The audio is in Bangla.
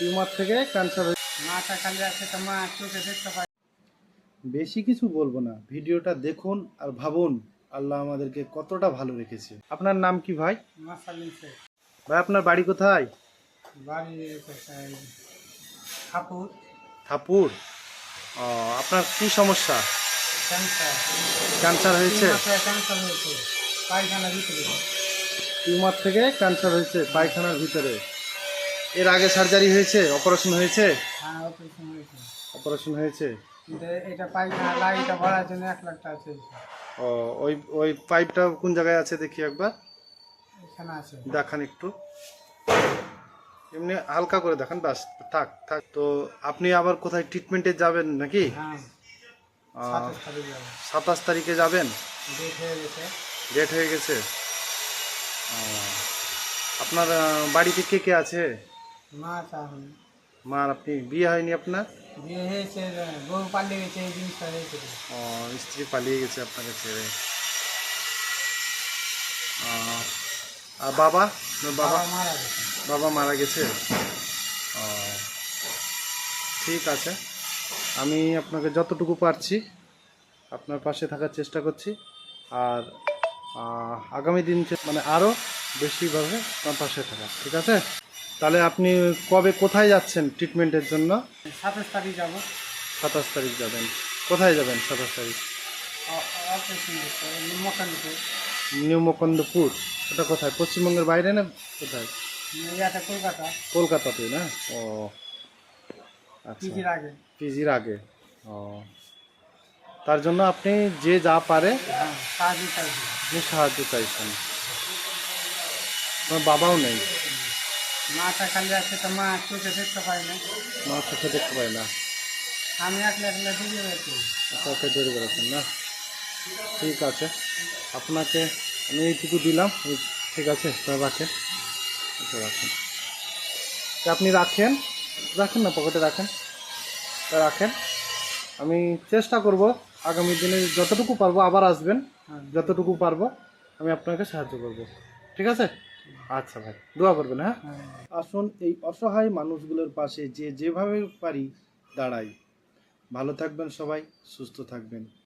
টিউমার থেকে ক্যান্সার মাথা খালি আছে তো মা চোখে দেখতে পাই বেশি কিছু বলব না। ভিডিওটা দেখুন আর ভাবুন আল্লাহ আমাদেরকে কতটা ভালো রেখেছে। আপনার নাম কি ভাই? ভাই আপনার বাড়ি কোথায়? বাড়ি ঠাকুর। থাপুর ও, আপনার কি সমস্যা? ক্যান্সার। ক্যান্সার হয়েছে? ক্যান্সার হয়েছে। পায়খানা ভিতরে। টিউমার থেকে ক্যান্সার হয়েছে পায়খানার ভিতরে। এর আগে সার্জারি হয়েছে অপারেশন হয়েছে? হ্যাঁ অপারেশন হয়েছে। অপারেশন হয়েছে? কিন্তু এটা পায়খানা লাইটা ভরার জন্য এক লাখ টাকা চেয়েছে ও ওই ওই পাইপটা কোন জায়গায় আছে দেখি একবার? এখানে আছে। দেখান একটু। এমনি হালকা করে দেখান বাস থাক থাক। তো আপনি আবার কোথায় ট্রিটমেন্টে যাবেন নাকি? হ্যাঁ। সাতাশ তারিখ যাবেন? ডেট হয়ে গেছে। আপনার বাড়িতে কে কে আছে? মা চাহনি। মা আর আপনি বিয়ে হয়নি আপনার? বিয়ে হয়েছে বউ পালিয়ে গেছে এই জিনিসটা হয়েছে। ও স্ত্রী পালিয়ে গেছে আপনাকে ছেড়ে আর বাবা? বাবা? মারা গেছে। বাবা মারা গেছে? ও ঠিক আছে। আমি আপনাকে যতটুকু পারছি আপনার পাশে থাকার চেষ্টা করছি। আর আগামী দিন মানে আরও বেশিভাবে আপনার পাশে থাকা। ঠিক আছে? তাহলে আপনি কবে কোথায় যাচ্ছেন ট্রিটমেন্টের জন্য? সাতাশ তারিখ যাব। সাতাশ তারিখ যাবেন। কোথায় যাবেন সাতাশ তারিখ? নিউ মুকুন্দপুর। ওটা কোথায় পশ্চিমবঙ্গের বাইরে না কোথায়? কলকাতা। কলকাতাতে না? ও আচ্ছা। পিজির আগে। পিজির আগে। ও। তার জন্য আপনি যে যা পারে হ্যাঁ সাহায্য আপনি সাহায্য চাইছেন। বাবাও নেই। মাথা খালি আছে তো মা চোখে দেখতে পাই না। মা চোখে দেখতে পায় না। আমি একলা একলা দিয়ে গেছি। চোখে দেরি করেছেন না? ঠিক আছে। আপনাকে আমি এইটুকু দিলাম। ঠিক আছে তো রাখেন। রাখেন আপনি রাখেন। রাখেন না পকেটে রাখেন। রাখেন। আমি চেষ্টা করব আগামী দিনে যতটুকু পারব আবার আসবেন। হ্যাঁ। যতটুকু পারব আমি আপনাকে সাহায্য করব। ঠিক আছে? আচ্ছা ভাই, দোয়া করবেন হ্যাঁ? হ্যাঁ। আসুন এই অসহায় মানুষগুলোর পাশে যে যেভাবে পারি দাঁড়াই। ভালো থাকবেন সবাই, সুস্থ থাকবেন।